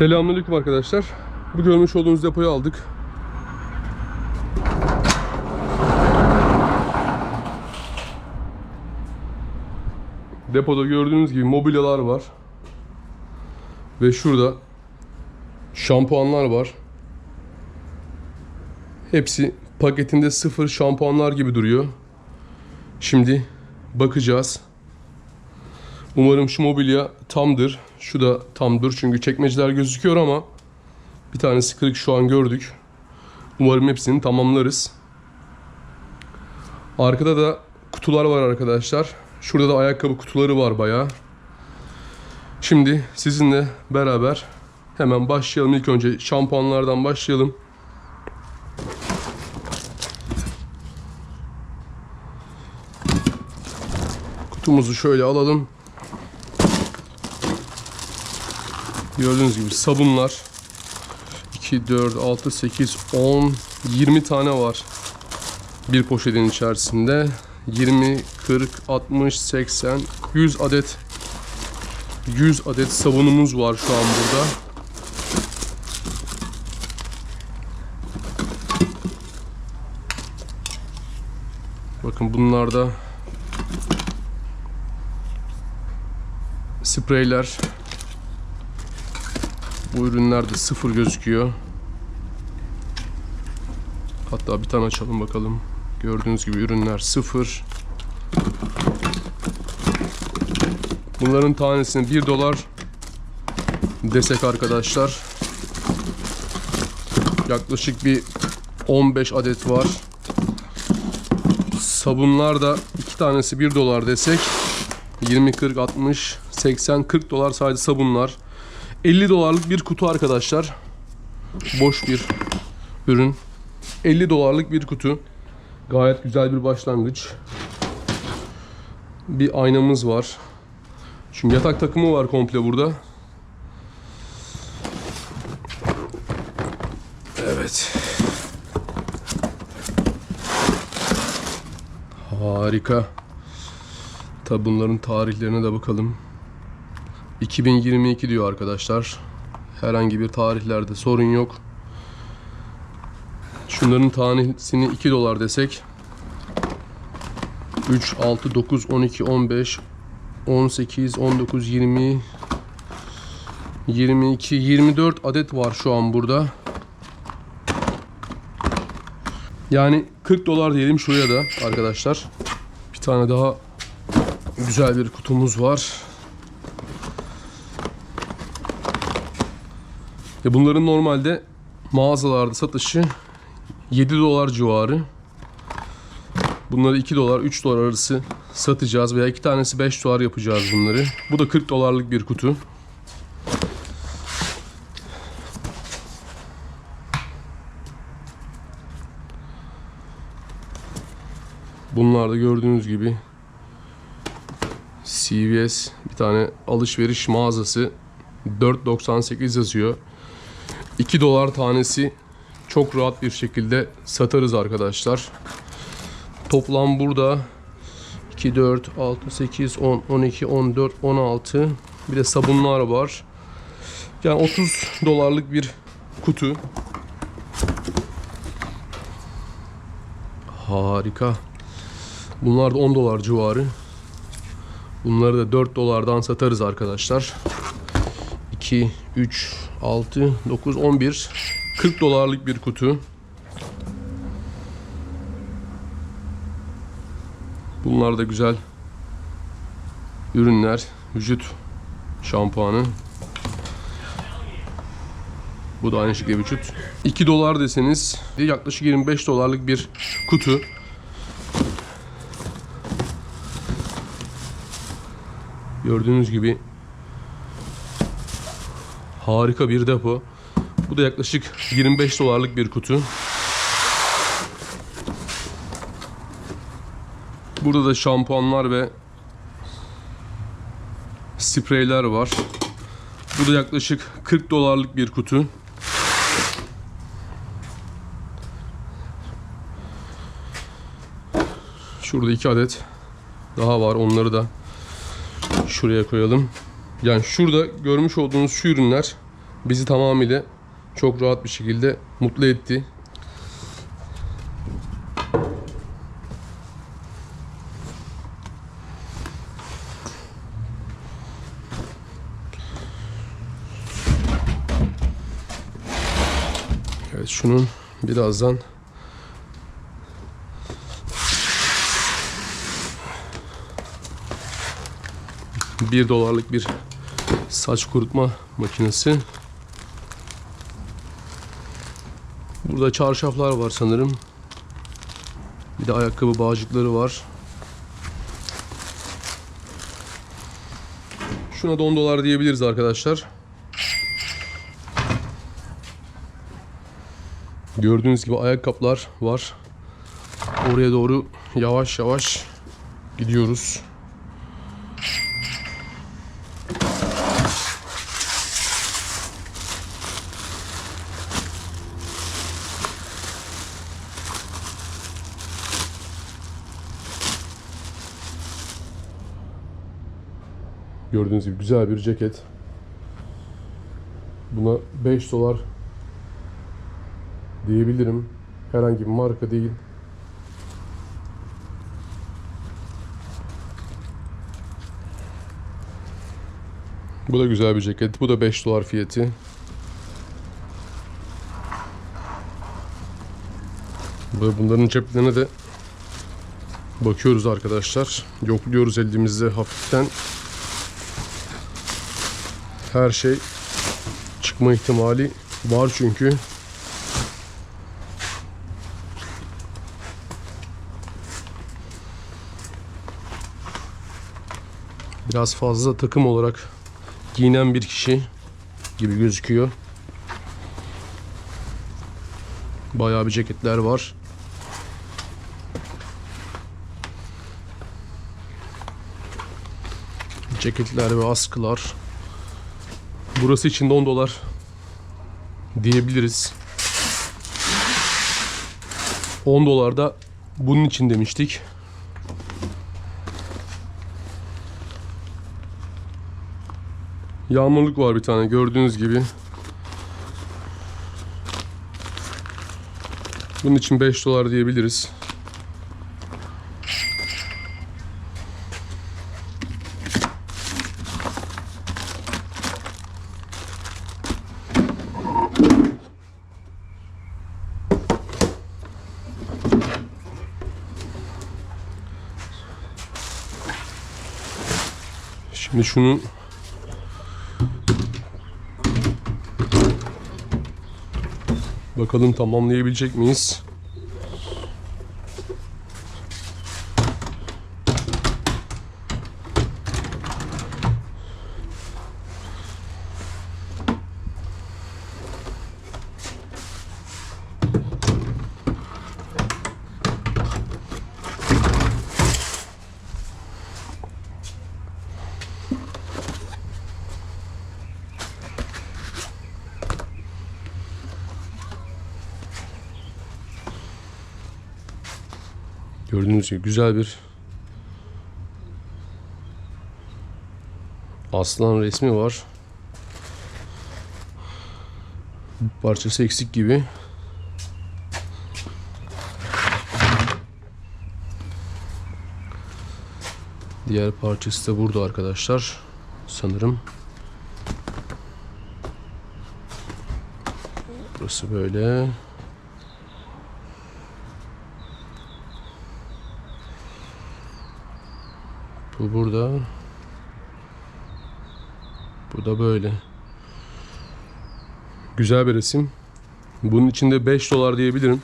Selamünaleyküm arkadaşlar. Bu görmüş olduğunuz depoyu aldık. Depoda gördüğünüz gibi mobilyalar var. Ve şurada şampuanlar var. Hepsi paketinde sıfır şampuanlar gibi duruyor. Şimdi bakacağız. Umarım şu mobilya tamdır. Şu da tamdır çünkü çekmeceler gözüküyor ama bir tanesi kırık şu an gördük. Umarım hepsini tamamlarız. Arkada da kutular var arkadaşlar. Şurada da ayakkabı kutuları var bayağı. Şimdi sizinle beraber hemen başlayalım. İlk önce şampuanlardan başlayalım. Kutumuzu şöyle alalım. Gördüğünüz gibi sabunlar 2, 4, 6, 8, 10, 20 tane var bir poşetin içerisinde. 20, 40, 60, 80, 100 adet 100 adet sabunumuz var şu an burada. Bakın bunlar da spreyler bu ürünler de sıfır gözüküyor. Hatta bir tane açalım bakalım. Gördüğünüz gibi ürünler sıfır. Bunların tanesini 1 dolar desek arkadaşlar. Yaklaşık bir 15 adet var. Sabunlar da iki tanesi 1 dolar desek 20 40 60 80 40 dolar sadece sabunlar. 50 dolarlık bir kutu arkadaşlar. Boş bir ürün. 50 dolarlık bir kutu. Gayet güzel bir başlangıç. Bir aynamız var. Çünkü yatak takımı var komple burada. Evet. Harika. Tabi bunların tarihlerine de bakalım. 2022 diyor arkadaşlar. Herhangi bir tarihlerde sorun yok. Şunların tanesini 2 dolar desek 3, 6, 9, 12, 15, 18, 19, 20, 22, 24 adet var şu an burada. Yani 40 dolar diyelim şuraya da arkadaşlar. Bir tane daha güzel bir kutumuz var. Ya bunların normalde mağazalarda satışı 7 dolar civarı. Bunları 2 dolar, 3 dolar arası satacağız veya iki tanesi 5 dolar yapacağız bunları. Bu da 40 dolarlık bir kutu. Bunlar da gördüğünüz gibi CVS bir tane alışveriş mağazası 4.98 yazıyor. 2 dolar tanesi çok rahat bir şekilde satarız arkadaşlar. Toplam burada 2, 4, 6, 8, 10, 12, 14, 16 bir de sabunlar var. Yani 30 dolarlık bir kutu. Harika. Bunlar da 10 dolar civarı. Bunları da 4 dolardan satarız arkadaşlar. 2, 3, 6, 9, 11. 40 dolarlık bir kutu. Bunlar da güzel ürünler. Vücut şampuanı. Bu da aynı şekilde vücut. 2 dolar deseniz yaklaşık 25 dolarlık bir kutu. Gördüğünüz gibi harika bir depo. Bu da yaklaşık 25 dolarlık bir kutu. Burada da şampuanlar ve spreyler var. Bu da yaklaşık 40 dolarlık bir kutu. Şurada iki adet daha var. Onları da şuraya koyalım. Yani şurada görmüş olduğunuz şu ürünler bizi tamamıyla çok rahat bir şekilde mutlu etti. Evet şunun birazdan bir dolarlık bir saç kurutma makinesi. Burada çarşaflar var sanırım. Bir de ayakkabı bağcıkları var. Şuna da 10 dolar diyebiliriz arkadaşlar. Gördüğünüz gibi ayakkabılar var. Oraya doğru yavaş yavaş gidiyoruz. Gördüğünüz gibi güzel bir ceket. Buna 5 dolar diyebilirim. Herhangi bir marka değil. Bu da güzel bir ceket. Bu da 5 dolar fiyatı. Ve bunların ceplerine de bakıyoruz arkadaşlar. Yokluyoruz elimizde hafiften. Her şey çıkma ihtimali var çünkü. Biraz fazla takım olarak giyinen bir kişi gibi gözüküyor. Bayağı bir ceketler var. Ceketler ve askılar. Burası için de 10 dolar diyebiliriz. 10 dolar da bunun için demiştik. Yağmurluk var bir tane gördüğünüz gibi. Bunun için 5 dolar diyebiliriz. Şimdi şunu Bakalım tamamlayabilecek miyiz? Gördüğünüz gibi güzel bir aslan resmi var. Parçası eksik gibi. Diğer parçası da burada arkadaşlar. Sanırım. Burası böyle. Bu burada. Bu da böyle. Güzel bir resim. Bunun içinde 5 dolar diyebilirim.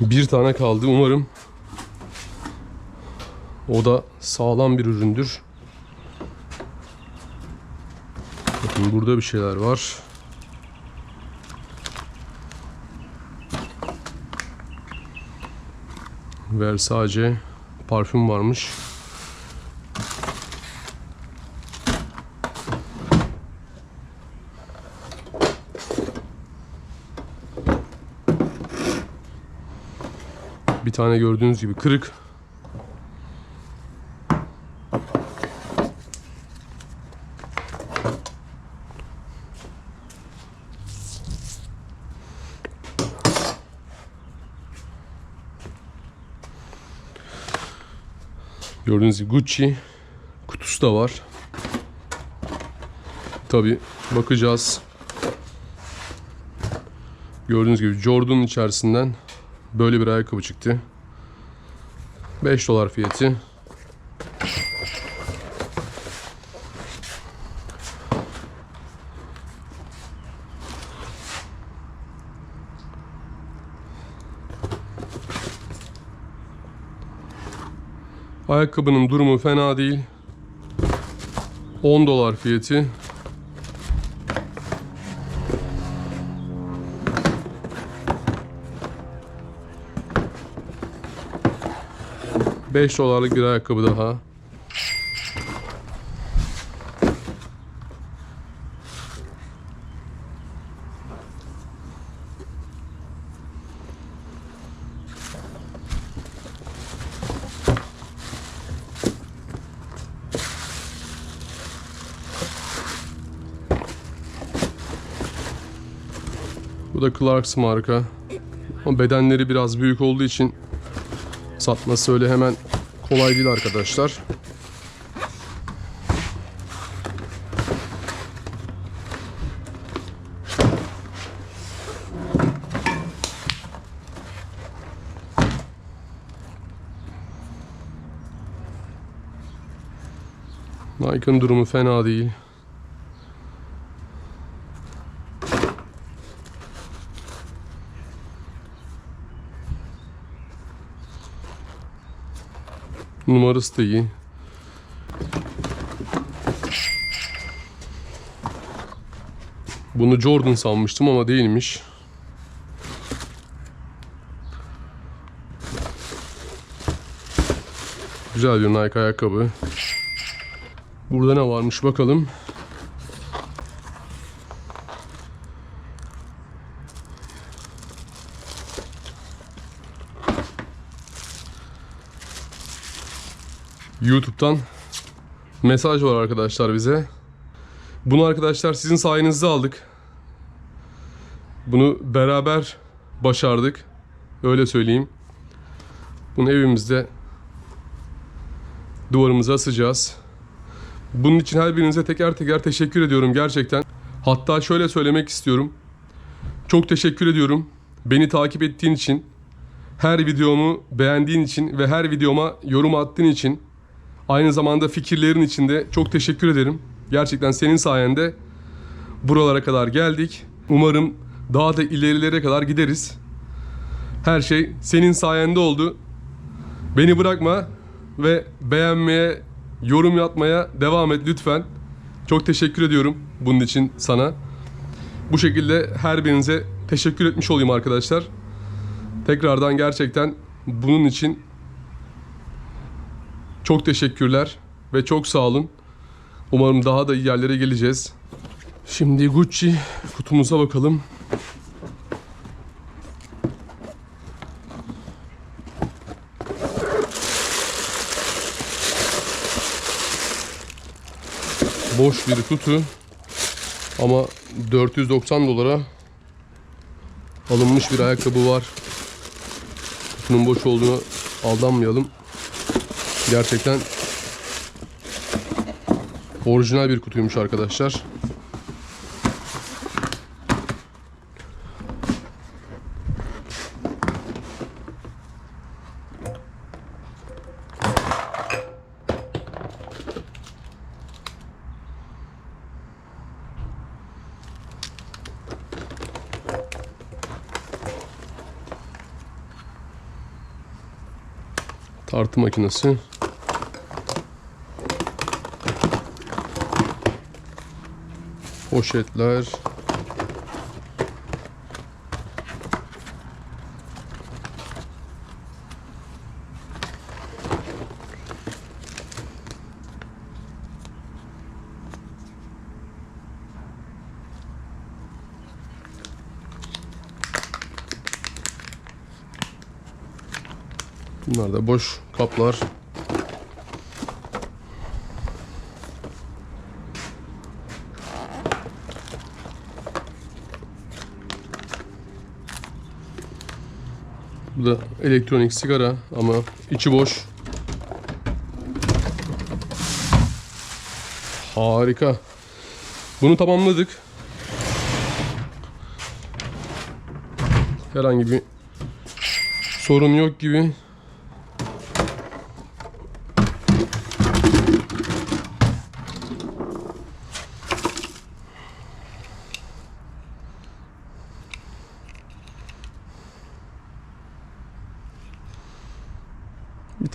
Bir tane kaldı. Umarım o da sağlam bir üründür. Bakın burada bir şeyler var. Versace parfüm varmış. Bir tane gördüğünüz gibi kırık Gördüğünüz gibi Gucci kutusu da var. Tabi bakacağız. Gördüğünüz gibi Jordan'ın içerisinden böyle bir ayakkabı çıktı. 5 dolar fiyatı. Ayakkabının durumu fena değil. 10 dolar fiyatı. Beş dolarlık bir ayakkabı daha. Da Clarks marka. Ama bedenleri biraz büyük olduğu için satması öyle hemen kolay değil arkadaşlar. Nike'ın durumu fena değil. Numarası da iyi. Bunu Jordan sanmıştım ama değilmiş. Güzel bir Nike ayakkabı. Burada ne varmış bakalım. YouTube'dan mesaj var arkadaşlar bize. Bunu arkadaşlar sizin sayenizde aldık. Bunu beraber başardık. Öyle söyleyeyim. Bunu evimizde duvarımıza asacağız. Bunun için her birinize teker teker teşekkür ediyorum gerçekten. Hatta şöyle söylemek istiyorum. Çok teşekkür ediyorum. Beni takip ettiğin için, her videomu beğendiğin için ve her videoma yorum attığın için Aynı zamanda fikirlerin içinde çok teşekkür ederim. Gerçekten senin sayende buralara kadar geldik. Umarım daha da ilerilere kadar gideriz. Her şey senin sayende oldu. Beni bırakma ve beğenmeye, yorum yapmaya devam et lütfen. Çok teşekkür ediyorum bunun için sana. Bu şekilde her birinize teşekkür etmiş olayım arkadaşlar. Tekrardan gerçekten bunun için çok teşekkürler ve çok sağ olun. Umarım daha da iyi yerlere geleceğiz. Şimdi Gucci kutumuza bakalım. Boş bir kutu ama 490 dolara alınmış bir ayakkabı var. Kutunun boş olduğunu aldanmayalım. Gerçekten orijinal bir kutuymuş arkadaşlar. Tartı makinesi. Poşetler. Bunlar da boş kaplar. Elektronik sigara ama içi boş. Harika. Bunu tamamladık. Herhangi bir sorun yok gibi.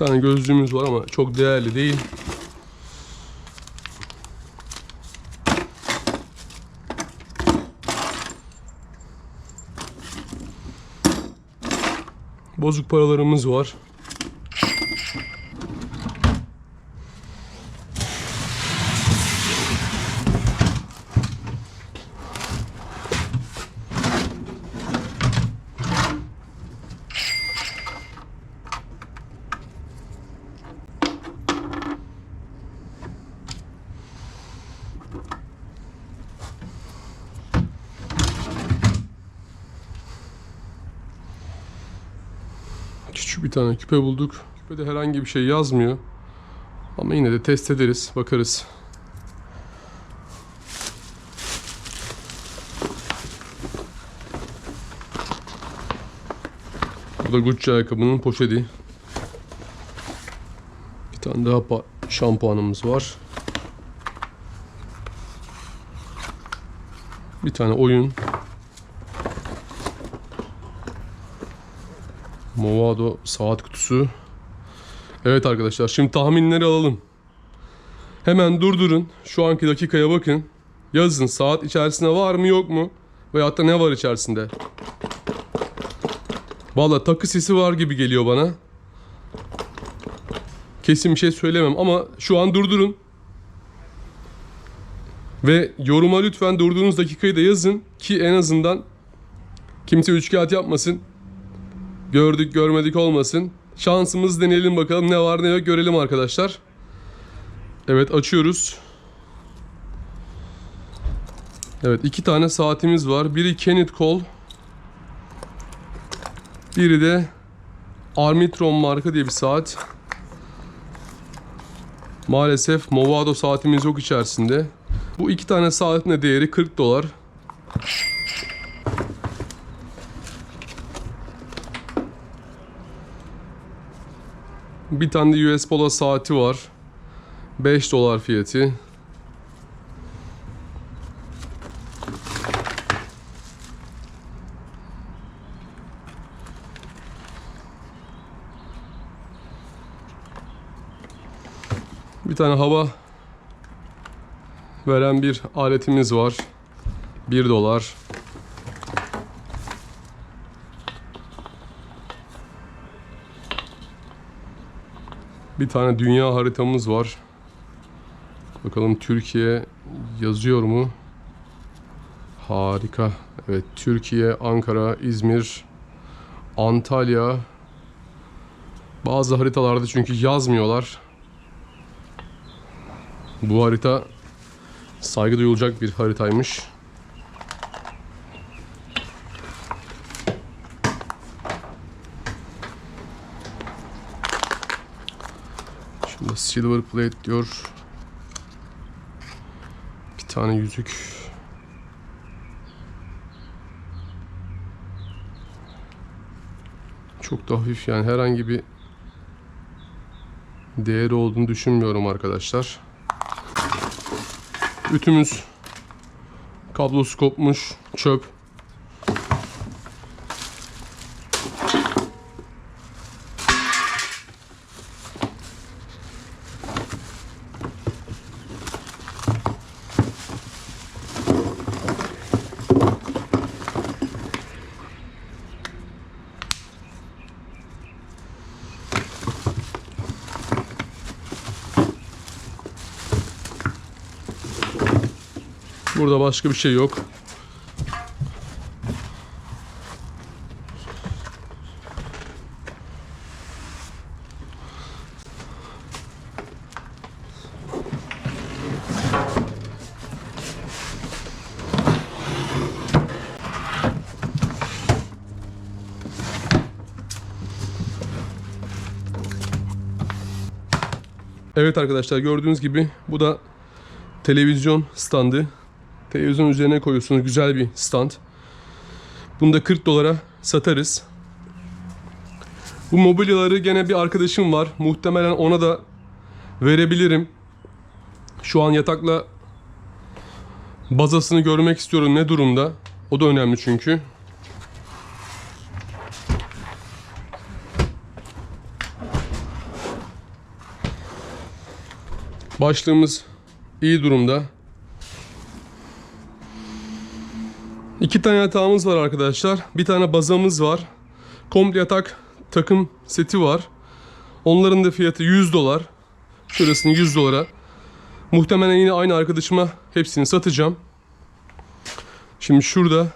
Tane gözlüğümüz var ama çok değerli değil. Bozuk paralarımız var. Küçük bir tane küpe bulduk. Küpede herhangi bir şey yazmıyor. Ama yine de test ederiz, bakarız. Bu da Gucci ayakkabının poşeti. Bir tane daha şampuanımız var. Bir tane oyun. Movado saat kutusu. Evet arkadaşlar şimdi tahminleri alalım. Hemen durdurun. Şu anki dakikaya bakın. Yazın saat içerisinde var mı yok mu? Veyahut da ne var içerisinde? Valla takı sesi var gibi geliyor bana. Kesin bir şey söylemem ama şu an durdurun. Ve yoruma lütfen durduğunuz dakikayı da yazın ki en azından kimse üçkağıt yapmasın. Gördük görmedik olmasın. Şansımız deneyelim bakalım ne var ne yok görelim arkadaşlar. Evet açıyoruz. Evet iki tane saatimiz var. Biri Kenneth Cole. Biri de Armitron marka diye bir saat. Maalesef Movado saatimiz yok içerisinde. Bu iki tane saatin de değeri 40 dolar. Bir tane de US Polo saati var. 5 dolar fiyatı. Bir tane hava veren bir aletimiz var. 1 dolar. Bir tane dünya haritamız var. Bakalım Türkiye yazıyor mu? Harika. Evet Türkiye, Ankara, İzmir, Antalya. Bazı haritalarda çünkü yazmıyorlar. Bu harita saygı duyulacak bir haritaymış. Şimdi silver plate diyor. Bir tane yüzük. Çok da hafif yani herhangi bir değeri olduğunu düşünmüyorum arkadaşlar. Ütümüz kablosu kopmuş çöp. Başka bir şey yok. Evet arkadaşlar gördüğünüz gibi bu da televizyon standı. Televizyon üzerine koyuyorsunuz güzel bir stand. Bunu da 40 dolara satarız. Bu mobilyaları gene bir arkadaşım var. Muhtemelen ona da verebilirim. Şu an yatakla bazasını görmek istiyorum ne durumda. O da önemli çünkü. Başlığımız iyi durumda. İki tane yatağımız var arkadaşlar. Bir tane bazamız var. Komple yatak takım seti var. Onların da fiyatı 100 dolar. Şurasını 100 dolara. Muhtemelen yine aynı arkadaşıma hepsini satacağım. Şimdi şurada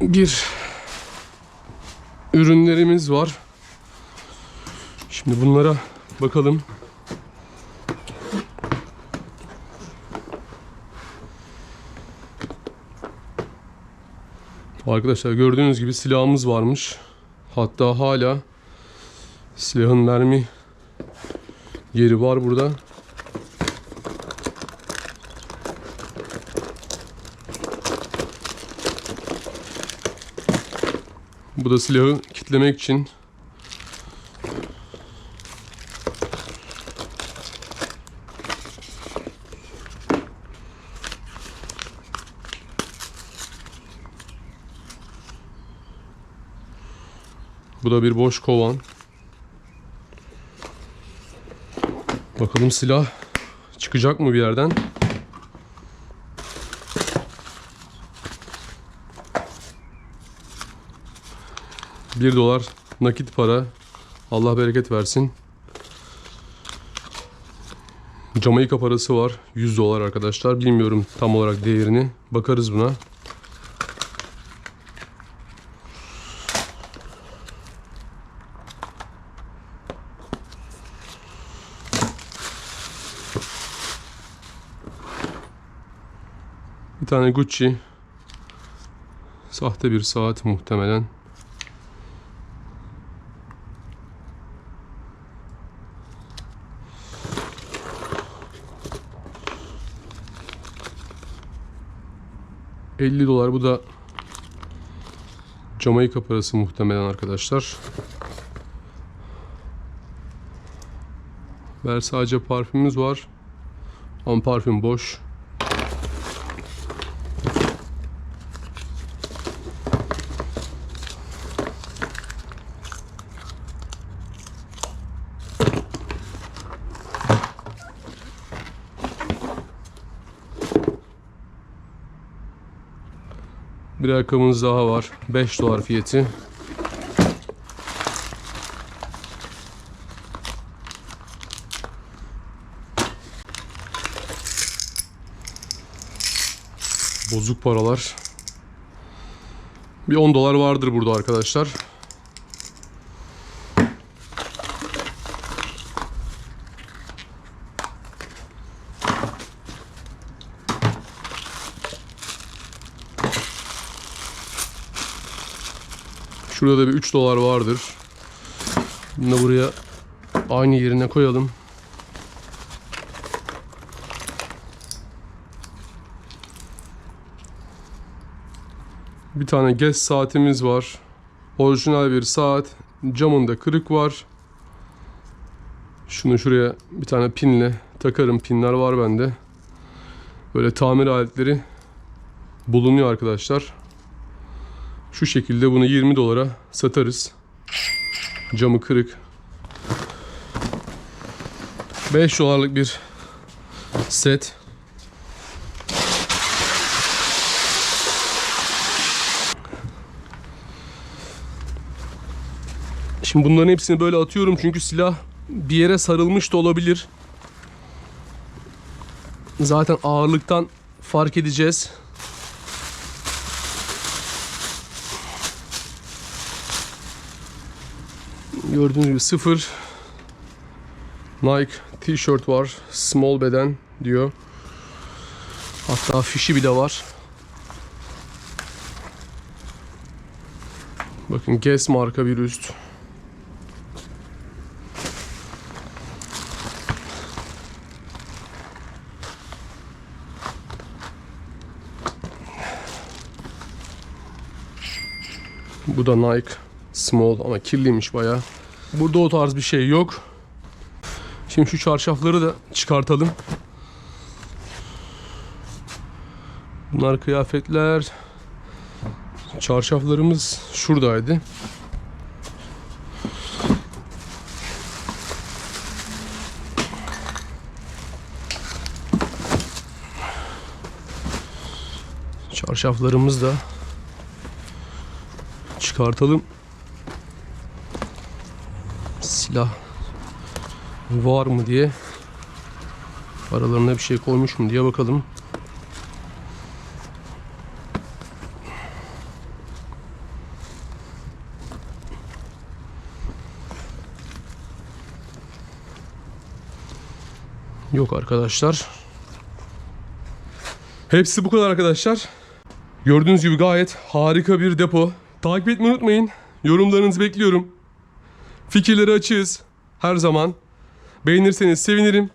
bir ürünlerimiz var. Şimdi bunlara bakalım. Arkadaşlar gördüğünüz gibi silahımız varmış. Hatta hala silahın mermi yeri var burada. Bu da silahı kitlemek için Bu da bir boş kovan. Bakalım silah çıkacak mı bir yerden? Bir dolar nakit para. Allah bereket versin. Jamaika parası var. 100 dolar arkadaşlar. Bilmiyorum tam olarak değerini. Bakarız buna. Tane Gucci. Sahte bir saat muhtemelen. ...50 dolar bu da... ...Jamaika parası muhtemelen arkadaşlar. Versace parfümümüz var. Ama parfüm boş. Bir ayakkabımız daha var. 5 dolar fiyatı. Bozuk paralar. Bir 10 dolar vardır burada arkadaşlar. Şurada da bir 3 dolar vardır. Bunu da buraya aynı yerine koyalım. Bir tane Guess saatimiz var. Orijinal bir saat. Camında kırık var. Şunu şuraya bir tane pinle takarım. Pinler var bende. Böyle tamir aletleri bulunuyor arkadaşlar. Şu şekilde bunu 20 dolara satarız. Camı kırık. 5 dolarlık bir set. Şimdi bunların hepsini böyle atıyorum çünkü silah bir yere sarılmış da olabilir. Zaten ağırlıktan fark edeceğiz. Gördüğünüz gibi sıfır Nike t-shirt var. Small beden diyor. Hatta fişi bile var. Bakın Guess marka bir üst. Bu da Nike Small ama kirliymiş bayağı. Burada o tarz bir şey yok. Şimdi şu çarşafları da çıkartalım. Bunlar kıyafetler. Çarşaflarımız şuradaydı. Çarşaflarımız da çıkartalım. Silah var mı diye aralarına bir şey koymuş mu diye bakalım. Yok arkadaşlar. Hepsi bu kadar arkadaşlar. Gördüğünüz gibi gayet harika bir depo. Takip etmeyi unutmayın. Yorumlarınızı bekliyorum. Fikirleri açığız. Her zaman. Beğenirseniz sevinirim.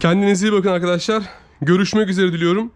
Kendinize iyi bakın arkadaşlar. Görüşmek üzere diliyorum.